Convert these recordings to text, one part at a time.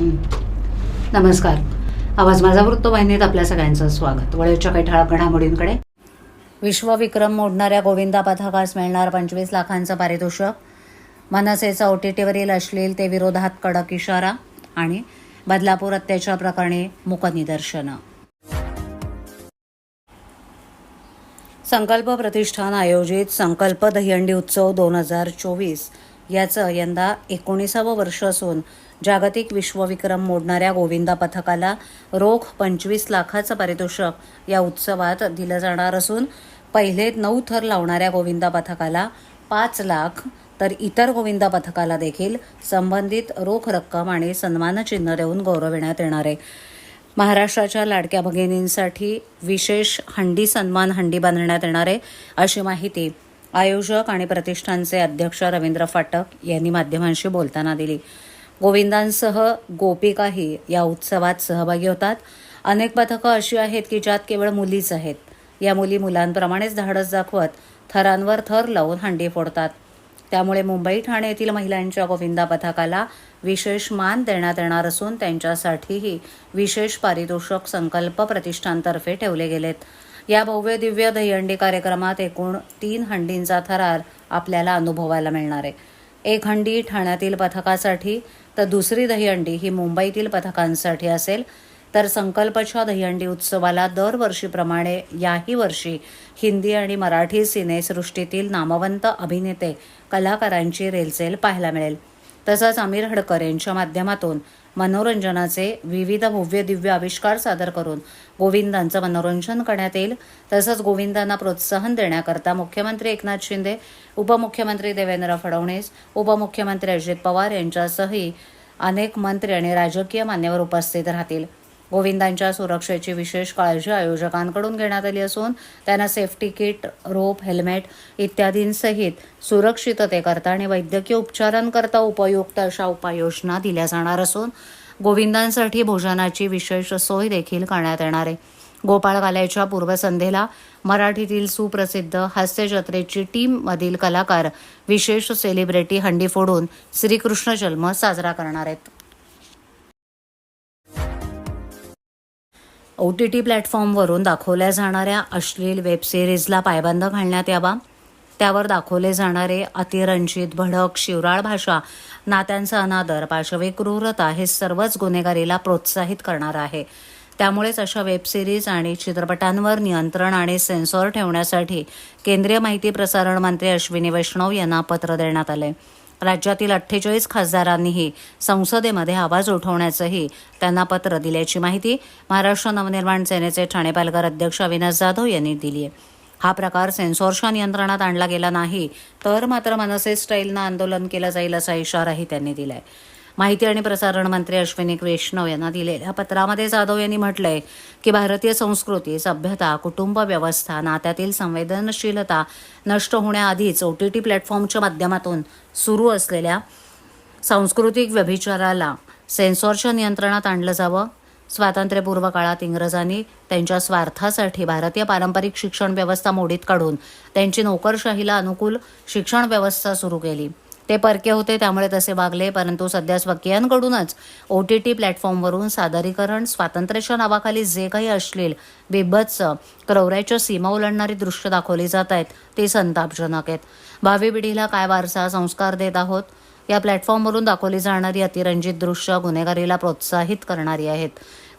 नमस्कार. आवाज माझा वृत्तवाहिनीत आपल्या सगळ्यांचं स्वागत. वळेच्या काही ठळक घडामोडींकडे. विश्वविक्रम मोडणाऱ्या गोविंदा पथकास मिळणार पंचवीस लाखांचं पारितोषिक. मनसेचा ओटीटीवरील अश्लील ते विरोधात कडक इशारा आणि बदलापूर अत्याचार प्रकरणी मुकनिदर्शनं संकल्प प्रतिष्ठान आयोजित संकल्प दहीहंडी उत्सव दोन हजार चोवीस. याचं यंदा एकोणीसावं वर्ष असून जागतिक विश्वविक्रम मोडणाऱ्या गोविंदा पथकाला रोख पंचवीस लाखाचं पारितोषिक या उत्सवात दिलं जाणार असून पहिले नऊ थर लावणाऱ्या गोविंदा पथकाला पाच लाख तर इतर गोविंदा पथकाला देखील संबंधित रोख रक्कम आणि सन्मानचिन्ह देऊन गौरविण्यात येणार आहे. महाराष्ट्राच्या लाडक्या भगिनींसाठी विशेष हंडी सन्मान हंडी बांधण्यात येणार आहे अशी माहिती आयोजक आणि प्रतिष्ठानचे अध्यक्ष रवींद्र फाटक यांनी माध्यमांशी बोलताना दिली. गोविंदांसह गोपिकाही या उत्सवात सहभागी होतात. अनेक पथकं अशी आहेत की ज्यात केवळ मुलीच आहेत. या मुली मुलांप्रमाणेच धाडस दाखवत थरांवर थर लावून हंडी फोडतात. त्यामुळे मुंबई ठाणे येथील महिलांच्या गोविंदा पथकाला विशेष मान देण्यात येणार असून त्यांच्यासाठीही विशेष पारितोषिक संकल्प प्रतिष्ठानतर्फे ठेवले गेलेत. या भव्य दिव्य दहीहंडी कार्यक्रमात एकूण तीन हंडींचा थरार आपल्याला अनुभवायला मिळणार आहे. एक हंडी ठाण्यातील पथकासाठी तर दुसरी दहीहंडी ही मुंबईतील पथकांसाठी असेल. तर संकल्पच्या दहीहंडी उत्सवाला दरवर्षीप्रमाणे याही वर्षी हिंदी आणि मराठी सिनेसृष्टीतील नामवंत अभिनेते कलाकारांची रेलचेल पाहायला मिळेल. तसंच आमिर हडकर यांच्या माध्यमातून मनोरंजनाचे विविध भव्य दिव्य आविष्कार सादर करून गोविंदांचं मनोरंजन करण्यात येईल. तसंच गोविंदांना प्रोत्साहन देण्याकरता मुख्यमंत्री एकनाथ शिंदे उपमुख्यमंत्री देवेंद्र फडणवीस उपमुख्यमंत्री अजित पवार यांच्यासही अनेक मंत्री आणि राजकीय मान्यवर उपस्थित राहतील. गोविंदांच्या सुरक्षेची विशेष काळजी आयोजकांकडून घेण्यात आली असून त्यांना सेफ्टी किट रोप हेल्मेट इत्यादींसहित सुरक्षिततेकरता आणि वैद्यकीय उपचारांकरता उपयुक्त अशा उपाययोजना दिल्या जाणार असून गोविंदांसाठी भोजनाची विशेष सोय देखील करण्यात येणार आहे. गोपाळकाल्याच्या पूर्वसंध्येला मराठीतील सुप्रसिद्ध हास्य जत्रेची टीम मधील कलाकार विशेष सेलिब्रिटी हंडी फोडून श्रीकृष्ण जन्म साजरा करणार आहेत. ओ टी टी प्लॅटफॉर्मवरून दाखवल्या जाणाऱ्या अश्लील वेबसिरीजला पायबंद घालण्यात यावा. त्यावर दाखवले जाणारे अतिरंजित भडक शिवराळ भाषा नात्यांचा अनादर पाशवी क्रूरता हे सर्वच गुन्हेगारीला प्रोत्साहित करणार आहे. त्यामुळेच अशा वेब सिरीज आणि चित्रपटांवर नियंत्रण आणि सेन्सॉर ठेवण्यासाठी केंद्रीय माहिती प्रसारण मंत्री अश्विनी वैष्णव यांना पत्र देण्यात आले राज्यातील अठ्ठेचाळीस खासदारांनीही संसदेमध्ये आवाज उठवण्याचंही त्यांना पत्र दिल्याची माहिती महाराष्ट्र नवनिर्माण सेनेचे ठाणे पालघर अध्यक्ष अविनाश जाधव यांनी दिली आहे. हा प्रकार सेन्सॉरच्या नियंत्रणात आणला गेला नाही तर मात्र मनसे स्टाईलनं आंदोलन केलं जाईल असा इशाराही त्यांनी दिलाय. माहिती आणि प्रसारण मंत्री अश्विनी वैष्णव यांना दिलेल्या पत्रामध्ये जाधव यांनी म्हटलंय की भारतीय संस्कृती सभ्यता कुटुंब व्यवस्था नात्यातील संवेदनशीलता नष्ट होण्याआधीच ओ टी टी प्लॅटफॉर्मच्या माध्यमातून सुरू असलेल्या सांस्कृतिक व्यभिचाराला सेन्सॉरच्या नियंत्रणात आणलं जावं. स्वातंत्र्यपूर्व काळात इंग्रजांनी त्यांच्या स्वार्थासाठी भारतीय पारंपरिक शिक्षण व्यवस्था मोडीत काढून त्यांची नोकरशाहीला अनुकूल शिक्षण व्यवस्था सुरू केली. ते परके होते त्यामुळे तसे वागले. परंतु सध्या स्वकीयांकडूनच ओ टी टी प्लॅटफॉर्मवरून सादरीकरण स्वातंत्र्याच्या नावाखाली जे काही अश्लील बिब्बत्स क्रौऱ्याच्या सीमा ओलांडणारी दृश्य दाखवली जात आहेत ते संतापजनक आहेत. भावी पिढीला काय वारसा संस्कार देत आहोत? या प्लॅटफॉर्मवरून दाखवली जाणारी अतिरंजित दृश्य गुन्हेगारीला प्रोत्साहित करणारी आहेत.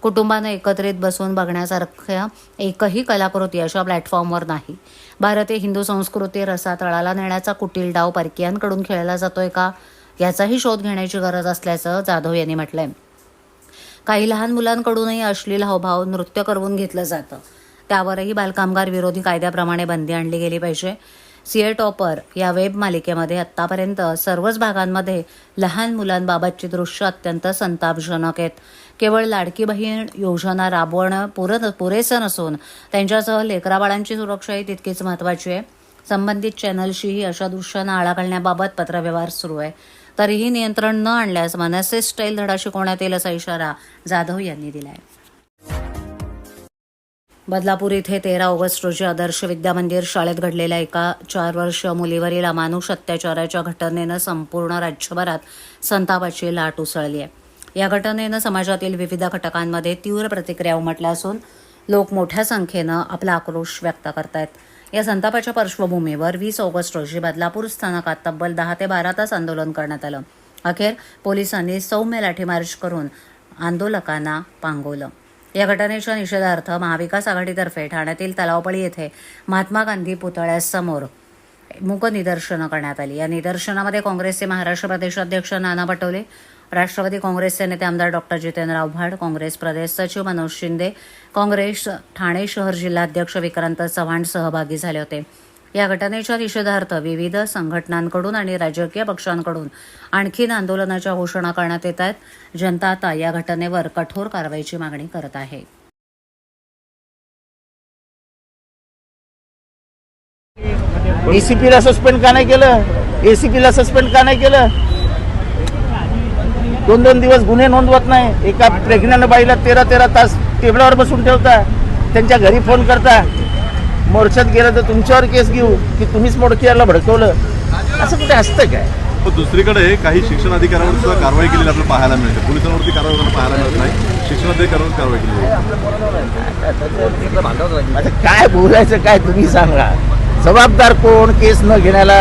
कुटुंबानं एकत्रित बसून बघण्यासारख्या एकही कलाकृती अशा प्लॅटफॉर्मवर नाही. भारतीय हिंदू संस्कृती रसा तळाला नेण्याचा कुटील डाव परकीयांकडून खेळला जातोय का याचाही शोध घेण्याची गरज असल्याचं जाधव यांनी म्हटलंय. काही लहान मुलांकडूनही अश्लील हावभाव नृत्य करवून घेतलं जातं. त्यावरही बालकामगार विरोधी कायद्याप्रमाणे बंदी आणली गेली पाहिजे. सीए टॉपर या वेब मालिकेमध्ये आत्तापर्यंत सर्वच भागांमध्ये लहान मुलांबाबतची दृश्य अत्यंत संतापजनक आहेत. केवळ लाडकी बहीण योजना राबवणं पुर पुरेसं नसून त्यांच्यासह लेकराबाळांची सुरक्षाही तितकीच महत्त्वाची आहे. संबंधित चॅनलशीही अशा दृश्यांना आळा घालण्याबाबत पत्रव्यवहार सुरू आहे. तरीही नियंत्रण न आणल्यास मनसे स्टाईल धडा शिकवण्यात येईल असा इशारा जाधव यांनी दिला आहे बदलापूर इथे तेरा ऑगस्ट रोजी आदर्श विद्यामंदिर शाळेत घडलेल्या एका चार वर्ष मुलीवरील अमानुष अत्याचाराच्या घटनेनं संपूर्ण राज्यभरात संतापाची लाट उसळली आहे या घटनेनं समाजातील विविध घटकांमध्ये तीव्र प्रतिक्रिया उमटल्या असून लोक मोठ्या संख्येनं आपला आक्रोश व्यक्त करतायत. या संतापाच्या पार्श्वभूमीवर वीस ऑगस्ट रोजी बदलापूर स्थानकात तब्बल दहा ते बारा तास आंदोलन करण्यात आलं. अखेर पोलिसांनी सौम्य लाठीमार्च करून आंदोलकांना पांगवलं. या घटनेच्या निषेधार्थ महाविकास आघाडीतर्फे ठाण्यातील तलावपळी येथे महात्मा गांधी पुतळ्यासमोर मूक निदर्शनं करण्यात आली. या निदर्शनामध्ये काँग्रेसचे महाराष्ट्र प्रदेश अध्यक्ष नाना पटोले राष्ट्रवादी काँग्रेसचे नेते आमदार डॉक्टर जितेंद्र आव्हाड काँग्रेस प्रदेश सचिव मनोज शिंदे काँग्रेस ठाणे शहर जिल्हाध्यक्ष विक्रांत चव्हाण सहभागी झाले होते. या घटनेच्या निषेधार्थ विविध संघटनांकडून आणि राजकीय पक्षांकडून आणखीन आंदोलनाच्या घोषणा करण्यात येत आहेत. जनता आता या घटनेवर कठोर कारवाईची मागणी करत आहे. एसीपीला सस्पेंड का नाही केलं? एसीपीला सस्पेंड का नाही केलं? दोन दोन दिवस गुन्हे नोंदवत नाही. एका प्रेग्नंट बाईला तेरा तेरा तास टेबलावर बसून ठेवता. त्यांच्या घरी फोन करता. मोर्चात गेलं तर तुमच्यावर केस घेऊ की तुम्हीच मोडकीयाला भडकवलं? असं कुठे असतं काय? पण दुसरीकडे काही शिक्षण अधिकाऱ्यांवर सुद्धा कारवाई केलेली आपल्याला पाहायला मिळते. पोलिसांवरती कारवाई पाहायला मिळत नाही. शिक्षण अधिकाऱ्यांवर कारवाई केली. आता काय बोलायचं काय तुम्ही सांगा. जबाबदार कोण केस न घेण्याला?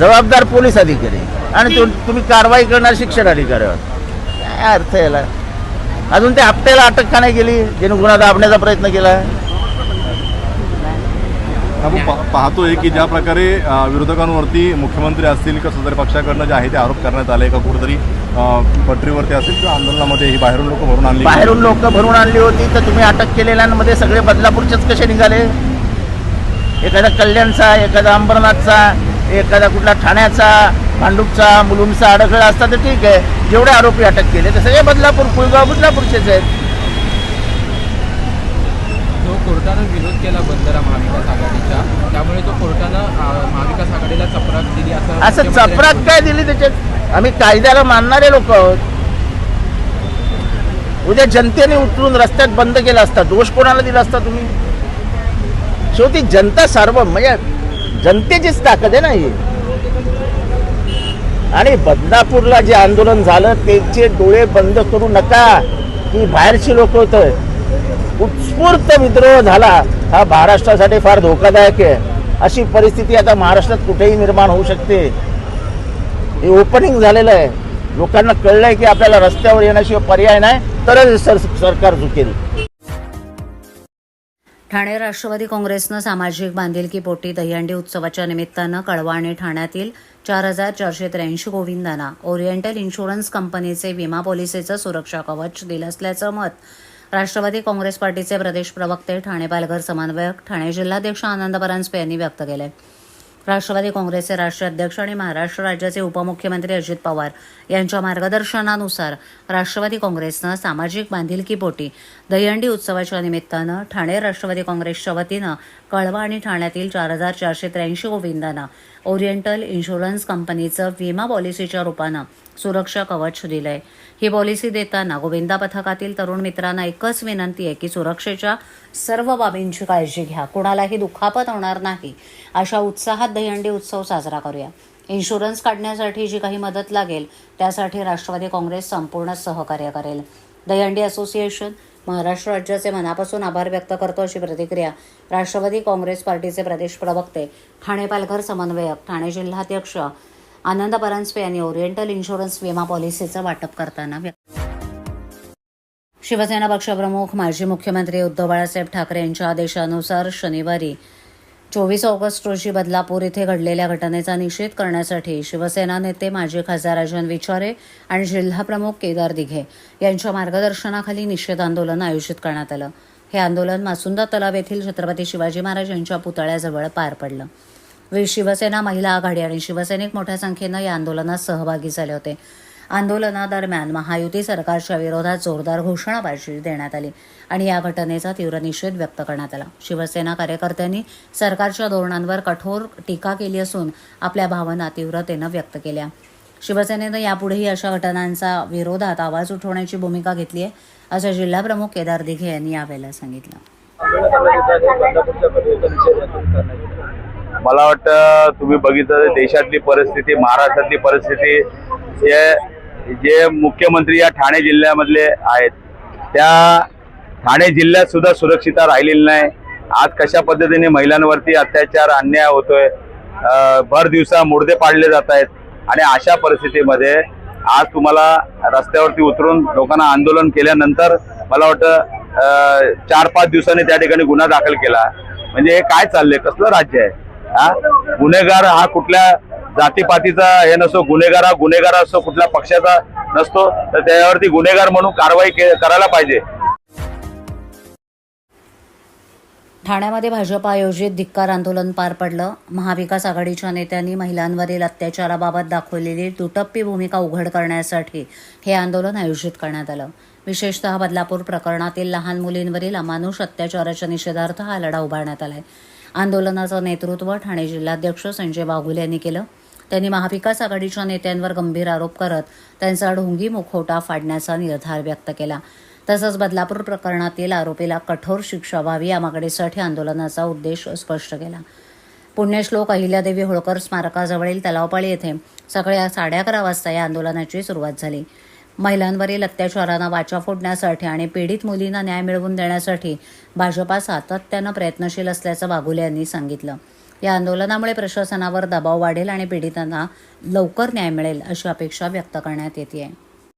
जबाबदार पोलीस अधिकारी. आणि तुम्ही कारवाई करणार शिक्षण अधिकाऱ्यावर. काय अर्थ याला? अजून त्या हप्त्याला अटक का नाही केली? ज्याने गुन्हा दाबण्याचा प्रयत्न केला. आपण पा- पाहतोय की ज्या प्रकारे अ, विरोधकांवरती मुख्यमंत्री असतील किंवा सदर पक्षाकडनं जे आहे ते आरोप करण्यात आले का कुठेतरी अ, पटरीवरती असेल किंवा आंदोलनामध्ये ही बाहेरून लोक भरून आणली बाहेरून लोक भरून आणली होती तर तुम्ही अटक केलेल्यांमध्ये सगळे बदलापूरचेच कसे निघाले? एखादा कल्याणचा एखादा अंबरनाथचा एखादा कुठला ठाण्याचा भांडूपचा मुलुंडचा अडखळा असता तर ठीक आहे. जेवढे आरोपी अटक केले ते सगळे बदलापूर कुळगाव बदलापूरचेच आहेत. जो कोर्टानं विरोध केला बंदरा महाविकास आघाडीच्या त्यामुळे तो कोर्टानं महाविकास आघाडीला चपराक दिली असं असं चपराक काय दिली त्याच्यात? आम्ही कायद्याला मानणारे लोक आहोत. उद्या जनतेने उतरून रस्त्यात बंद केला असता दोष कोणाला दिला असता तुम्ही? शेवटी जनता सार्व म्हणजे जनतेचीच ताकद आहे ना ही. आणि बदलापूरला जे आंदोलन झालं त्यांचे डोळे बंद करू नका की बाहेरची लोक होतं उत्स्फूर्त विद्रोह झाला हा महाराष्ट्रासाठी फार धोकादायक आहे. अशी परिस्थिती आता महाराष्ट्रात कुठेही निर्माण होऊ शकते. हे ओपनिंग झालेलं आहे. लोकांना कळलंय की आपल्याला रस्त्यावर येण्याशिवाय पर्याय नाही तरच सर सरकार झुकेल. ठाणे राष्ट्रवादी काँग्रेसनं सामाजिक बांधिलकी पोटी दहीहंडी उत्सवाच्या निमित्तानं कळवा आणि ठाण्यातील चार हजार चारशे त्र्याऐंशी गोविंदांना ओरिएंटल इन्शुरन्स कंपनीचे विमा पॉलिसीचं सुरक्षा कवच दिलं असल्याचं मत राष्ट्रवादी काँग्रेस पार्टीचे प्रदेश प्रवक्ते ठाणे पालघर समन्वयक ठाणे जिल्हाध्यक्ष आनंद परांजपे यांनी व्यक्त केलंय. राष्ट्रवादी काँग्रेसचे राष्ट्रीय अध्यक्ष आणि महाराष्ट्र राज्याचे उपमुख्यमंत्री अजित पवार यांच्या मार्गदर्शनानुसार राष्ट्रवादी काँग्रेसनं सामाजिक बांधिलकीपोटी दहीहंडी उत्सवाच्या निमित्तानं ठाणे राष्ट्रवादी काँग्रेसच्या वतीनं कळवा आणि ठाण्यातील चार हजार चारशे त्र्याऐंशी गोविंदांना ओरिएंटल इन्शुरन्स कंपनीचं विमा पॉलिसीच्या रूपानं सुरक्षा कवच दिलंय. ही पॉलिसी देताना गोविंदा पथकातील तरुण मित्रांना एकच विनंती आहे की सुरक्षेच्या सर्व बाबींची काळजी घ्या. कुणालाही दुखापत होणार नाही. अशा उत्साहात दहीहंडी उत्सव साजरा करूया. इन्शुरन्स काढण्यासाठी जी काही मदत लागेल त्यासाठी राष्ट्रवादी काँग्रेस संपूर्ण सहकार्य करेल. दहीहंडी असोसिएशन महाराष्ट्र राज्याचे मनापासून आभार व्यक्त करतो अशी प्रतिक्रिया राष्ट्रवादी काँग्रेस पार्टीचे प्रदेश प्रवक्ते ठाणे पालघर समन्वयक ठाणे जिल्हाध्यक्ष आनंद परांजपे यांनी ओरिएंटल इन्शुरन्स विमा पॉलिसीचं वाटप करताना व्यक्त शिवसेना पक्षप्रमुख माजी मुख्यमंत्री उद्धव बाळासाहेब ठाकरे यांच्या आदेशानुसार शनिवारी चोवीस ऑगस्ट रोजी बदलापूर इथे घडलेल्या घटनेचा निषेध करण्यासाठी शिवसेना नेते माजी खासदार राजन विचारे आणि जिल्हाप्रमुख केदार दिघे यांच्या मार्गदर्शनाखाली निषेध आंदोलन आयोजित करण्यात आलं. हे आंदोलन मासुंदा तलाव येथील छत्रपती शिवाजी महाराज यांच्या पुतळ्याजवळ पार पडलं. शिवसेना महिला आघाडी आणि शिवसैनिक मोठ्या संख्येनं या आंदोलनात सहभागी झाले होते. आंदोलनादरम्यान महायुती सरकारच्या विरोधात जोरदार घोषणाबाजी देण्यात आली आणि या घटनेचा तीव्र निषेध व्यक्त करण्यात आला. शिवसेना कार्यकर्त्यांनी सरकारच्या धोरणांवर कठोर टीका केली असून आपल्या भावना तीव्रतेनं व्यक्त केल्या. शिवसेनेनं यापुढेही अशा घटनांचा विरोधात आवाज उठवण्याची भूमिका घेतली आहे असं जिल्हाप्रमुख केदार दिघे यांनी यावेळेला सांगितलं. मला वाटतं तुम्ही बघितलं देशातली परिस्थिती महाराष्ट्रातली परिस्थिती जे मुख्यमंत्री या ठाणे जिल्ह्यामधले आहेत त्या ठाणे जिल्ह्यात सुद्धा सुरक्षितता राहिलेली नाही. आज कशा पद्धतीने महिलांवरती अत्याचार अन्याय होतोय भर दिवसा मुर्दे पाडले जात आहेत आणि अशा परिस्थितीमध्ये आज तुम्हाला रस्त्यावरती उतरून लोकांना आंदोलन केल्यानंतर मला वाटतं चार पाच दिवसांनी त्या ठिकाणी गुन्हा दाखल केला. म्हणजे हे काय चाललंय? कसलं राज्य आहे? हा? गुन्हेगार हा कुठल्या जातीपातीचा हे नसतो गुन्हेगार हा गुन्हेगार असतो कुठल्या पक्षाचा नसतो तर त्यावरती गुन्हेगार म्हणून कारवाई करायला पाहिजे. ठाण्यामध्ये भाजप आयोजित धिक्कार आंदोलन पार पडलं. महाविकास आघाडीच्या नेत्यांनी महिलांवरील अत्याचाराबाबत दाखवलेली दुटप्पी भूमिका उघड करण्यासाठी हे आंदोलन आयोजित करण्यात आलं. विशेषतः बदलापूर प्रकरणातील लहान मुलींवरील अमानुष अत्याचाराच्या निषेधार्थ हा लढा उभारण्यात आलाय. आंदोलनाचं नेतृत्व ठाणे जिल्हाध्यक्ष संजय बागुल यांनी केलं. त्यांनी महाविकास आघाडीच्या नेत्यांवर गंभीर आरोप करत त्यांचा ढोंगी मुखवटा फाडण्याचा निर्धार व्यक्त केला. तसंच बदलापूर प्रकरणातील आरोपीला कठोर शिक्षा व्हावी या मागणीसाठी आंदोलनाचा उद्देश स्पष्ट केला. पुण्यश्लोक अहिल्यादेवी होळकर स्मारकाजवळील तलावपाळी येथे सकाळी साडे अकरा वाजता या आंदोलनाची सुरुवात झाली. महिलांवरील अत्याचारांना वाचा फोडण्यासाठी आणि पीडित मुलींना न्याय मिळवून देण्यासाठी भाजपा सातत्यानं प्रयत्नशील असल्याचं बागुले यांनी सांगितलं. या आंदोलनामुळे प्रशासनावर दबाव वाढेल आणि पीडितांना लवकर न्याय मिळेल अशी अपेक्षा व्यक्त करण्यात येते आहे